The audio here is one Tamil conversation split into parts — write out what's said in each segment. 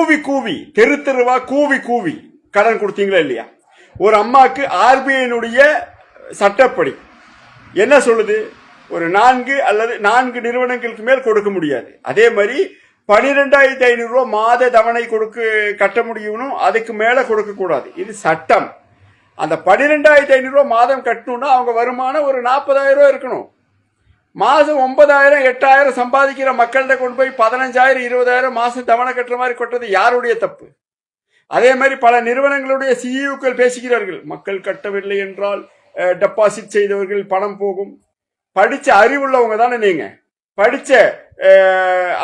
கூவி கூவி. தெரு தெருவா கூவி கூவி. கடன் கொடுத்தீங்களா இல்லையா? ஒரு அம்மாக்கு ஆர்பிஐனுடைய சட்டப்படி. என்ன சொல்லுது? ஒரு நான்கு அல்லது நான்கு நிறுவனங்களுக்கு மேல் கொடுக்க முடியாது. அதே மாதிரி பனிரெண்டாயிரத்தி ஐநூறு மாத தவணை கொடுக்க கட்ட முடியும்னும் அதுக்கு மேலே கொடுக்கக்கூடாது இது சட்டம். அந்த பனிரெண்டாயிரத்தி ஐநூறுரூவா மாதம் கட்டணும்னா அவங்க வருமானம் ஒரு நாற்பதாயிரம் ரூபா இருக்கணும். மாதம் ஒன்பதாயிரம் எட்டாயிரம் சம்பாதிக்கிற மக்கள்கிட்ட கொண்டு போய் பதினஞ்சாயிரம் இருபதாயிரம் மாதம் தவணை கட்டுற மாதிரி கொட்டது யாருடைய தப்பு? அதே மாதிரி பல நிறுவனங்களுடைய சிஇஓக்கள் பேசுகிறார்கள் மக்கள் கட்டவில்லை என்றால் டெபாசிட் செய்தவர்கள் பணம் போகும். படித்த அறிவுள்ளவங்க தானே நீங்கள் படித்த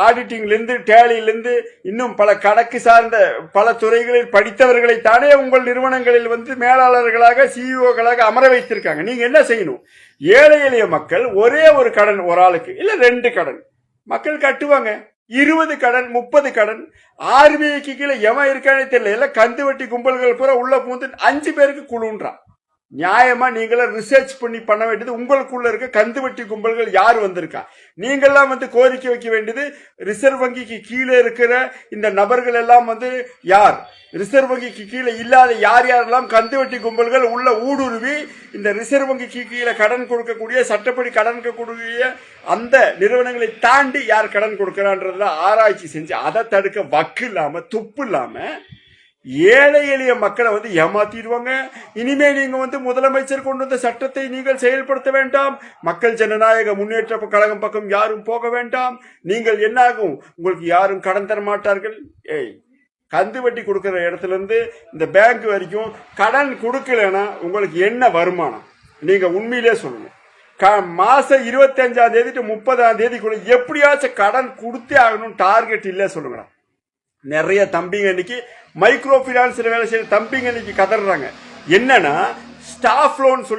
ஆடிட்டிங்லேருந்து டேலியிலேருந்து இன்னும் பல கணக்கு சார்ந்த பல துறைகளில் படித்தவர்களை தானே உங்கள் நிறுவனங்களில் வந்து மேலாளர்களாக சிஇஓக்களாக அமர வைத்திருக்காங்க. நீங்க என்ன செய்யணும்? ஏழை எளிய மக்கள் ஒரே ஒரு கடன் ஒரு ஆளுக்கு இல்ல ரெண்டு கடன். மக்கள் கட்டுவாங்க. இருபது கடன் முப்பது கடன். ஆர்பிஐக்கு கீழே எவன் இருக்கானே தெரியல. எல்லாம் கந்து வட்டி கும்பல்கள் பூரா உள்ள பூந்து அஞ்சு பேருக்கு குழுன்றான். நியாயமா நீங்களே ரிசர்ச் பண்ணி பண்ண வேண்டியது உங்களுக்குள்ள இருக்க கந்துவட்டி கும்பல்கள் யார் வந்திருக்கா? நீங்கள்லாம் வந்து கோரிக்கை வைக்க வேண்டியது ரிசர்வ் வங்கிக்கு கீழே இருக்கிற இந்த நபர்கள் எல்லாம் வந்து யார்? ரிசர்வ் வங்கிக்கு கீழே இல்லாத யார் யாரெல்லாம் கந்துவட்டி கும்பல்கள் உள்ள ஊடுருவி இந்த ரிசர்வ் வங்கிக்கு கீழே கடன் கொடுக்கக்கூடிய சட்டப்படி கடன் கொடுக்கக்கூடிய அந்த நிறுவனங்களை தாண்டி யார் கடன் கொடுக்கிறான்றதுல ஆராய்ச்சி செஞ்சு அதை தடுக்க வக்கு இல்லாம துப்பு இல்லாம ஏழை எளிய மக்களை வந்து ஏமாத்திடுவாங்க. இனிமே நீங்க வந்து முதலமைச்சர் கொண்டு வந்த சட்டத்தை நீங்கள் செயல்படுத்த வேண்டாம். மக்கள் ஜனநாயக முன்னேற்ற கழகம் பக்கம் யாரும் போக வேண்டாம். நீங்கள் என்னாகும்? உங்களுக்கு யாரும் கடன் தர மாட்டார்கள். ஏய் கந்து வட்டி கொடுக்குற இடத்துல இருந்து இந்த பேங்க் வரைக்கும் கடன் கொடுக்கலன்னா உங்களுக்கு என்ன வருமானம்? நீங்க உண்மையிலே சொல்லணும். க மாசம் இருபத்தஞ்சாம் தேதி டு முப்பதாம் தேதிக்குள்ள எப்படியாச்சும் கடன் கொடுத்தே ஆகணும் டார்கெட் இல்லை சொல்லுங்கடா. நிறைய தம்பிங்க இன்னைக்கு மைக்ரோ பினான்ஸ்ல வேலை செய்யற தம்பிங்க இன்னைக்கு கதறாங்க என்னன்னா ஸ்டாஃப் லோன் சொல்லி